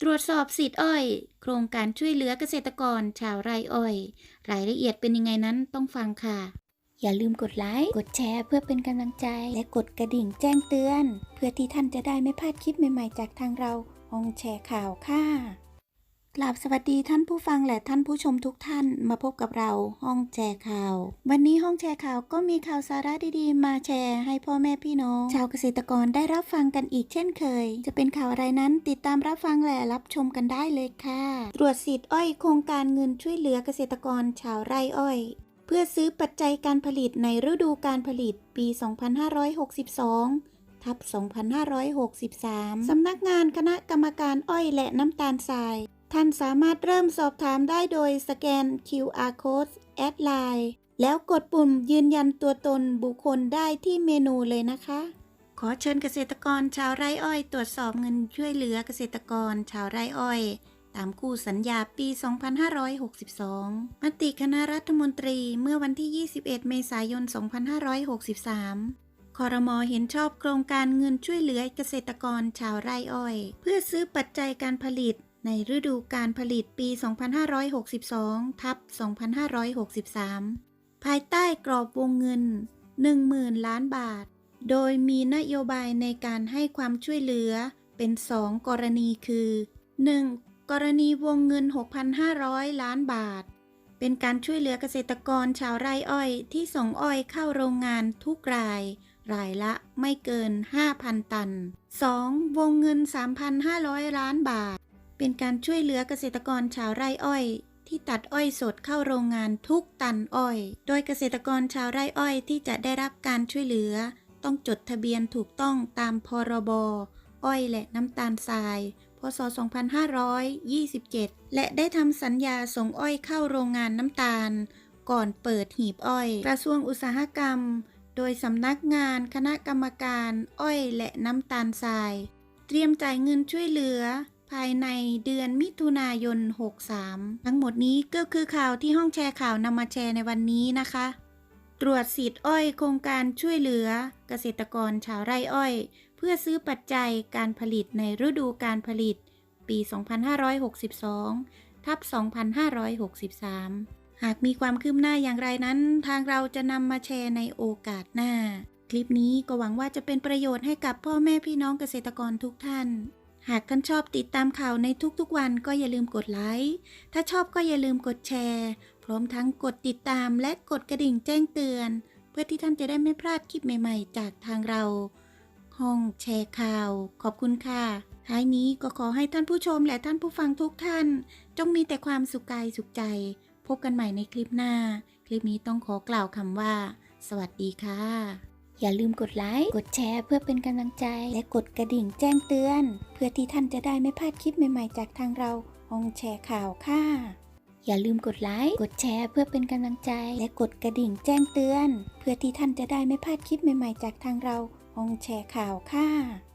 ตรวจสอบสิทธิ์อ้อย โครงการช่วยเหลือเกษตรกรชาวไร่อ้อย รายละเอียดเป็นยังไงนั้นต้องฟังค่ะ อย่าลืมกดไลค์ กดแชร์เพื่อเป็นกำลังใจ และกดกระดิ่งแจ้งเตือน เพื่อที่ท่านจะได้ไม่พลาดคลิปใหม่ๆ จากทางเราห้องแชร์ข่าวค่ะ กราบสวัสดีท่านผู้ฟังและท่านผู้ชมทุกท่านมาพบกับเราห้องแชร์ข่าว วันนี้ห้องแชร์ข่าวก็มีข่าวสาระดีๆ มาแชร์ให้พ่อแม่พี่น้อง ชาวเกษตรกรได้รับฟังกันอีกเช่นเคย จะเป็นข่าวอะไรนั้นติดตามรับฟังและรับชมกันได้เลยค่ะ ตรวจสิทธิ์อ้อยโครงการเงินช่วยเหลือเกษตรกรชาวไร่อ้อย เพื่อซื้อปัจจัยการผลิตในฤดูการผลิตปี 2562ทับ 2563 สำนักงานคณะกรรมการอ้อยและน้ำตาลทราย ท่านสามารถเริ่มสอบถามได้โดยสแกน QR code แอดไลน์แล้วกดปุ่มยืนยันตัวตนบุคคลได้ที่เมนูเลยนะคะ ขอเชิญเกษตรกรชาวไร่อ้อย ตรวจสอบเงินช่วยเหลือเกษตรกรชาวไร่อ้อย ตามคู่สัญญาปี 2562 มติคณะรัฐมนตรีเมื่อวันที่ 21 เมษายน 2563คอรมอเห็นชอบโครงการเงินช่วยเหลือเกษตรกรชาวไร่อ้อย เพื่อซื้อปัจจัยการผลิต ในฤดูการผลิตปี 2562 ทับ 2563 ภายใต้กรอบวงเงิน 10,000 ล้านบาท โดยมีนโยบายในการให้ความช่วยเหลือเป็น 2 กรณีคือ 1. กรณีวงเงิน 6,500 ล้านบาท เป็นการช่วยเหลือเกษตรกรชาวไร่อ้อยที่ส่งอ้อยเข้าโรงงานทุกราย รายละไม่เกิน 5,000 ตัน 2. วงเงิน 3,500 ล้านบาท เป็นการช่วยเหลือเกษตรกรชาวไร่อ้อย ที่ตัดอ้อยสดเข้าโรงงานทุกตันอ้อย โดยเกษตรกรชาวไร่อ้อยที่จะได้รับการช่วยเหลือ ต้องจดทะเบียนถูกต้องตามพรบอ้อยและน้ำตาลทราย พศ 2527 และได้ทำสัญญาส่งอ้อยเข้าโรงงานน้ำตาล ก่อนเปิดหีบอ้อย กระทรวงอุตสาหกรรม โดยสำนักงานคณะกรรมการอ้อยและน้ำตาลทราย เตรียมจ่ายเงินช่วยเหลือ ภายในเดือนมิถุนายน 63 ทั้งหมดนี้ก็คือข่าวที่ห้องแชร์ข่าวนำมาแชร์ในวันนี้นะคะ ตรวจสิทธิ์อ้อยโครงการช่วยเหลือ เกษตรกรชาวไร่อ้อย เพื่อซื้อปัจจัยการผลิตในฤดูการผลิต ปี 2562 ทับ 2563 หากมีความคืบหน้าอย่างไรนั้น ทางเราจะนำมาแชร์ในโอกาสหน้า คลิปนี้ก็หวังว่าจะเป็นประโยชน์ให้กับพ่อแม่พี่น้องเกษตรกรทุกท่าน หากท่านชอบติดตามข่าวในทุกๆวันก็อย่าลืมกดไลค์ ถ้าชอบก็อย่าลืมกดแชร์ พร้อมทั้งกดติดตามและกดกระดิ่งแจ้งเตือน เพื่อที่ท่านจะได้ไม่พลาดคลิปใหม่ๆ จากทางเรา ห้องแชร์ข่าว ขอบคุณค่ะ ท้ายนี้ก็ขอให้ท่านผู้ชมและท่านผู้ฟังทุกท่าน จงมีแต่ความสุขกายสุขใจ พบกันใหม่ในคลิปหน้า คลิปนี้ต้องขอกล่าวคำว่า สวัสดีค่ะ อย่าลืมกดไลค์ กดแชร์เพื่อเป็นกำลังใจ และกดกระดิ่งแจ้งเตือน เพื่อที่ท่านจะได้ไม่พลาดคลิปใหม่ๆ จากทางเราห้องแชร์ข่าวค่ะ อย่าลืมกดไลค์ กดแชร์เพื่อเป็นกำลังใจ และกดกระดิ่งแจ้งเตือน เพื่อที่ท่านจะได้ไม่พลาดคลิปใหม่ๆ จากทางเราห้องแชร์ข่าวค่ะ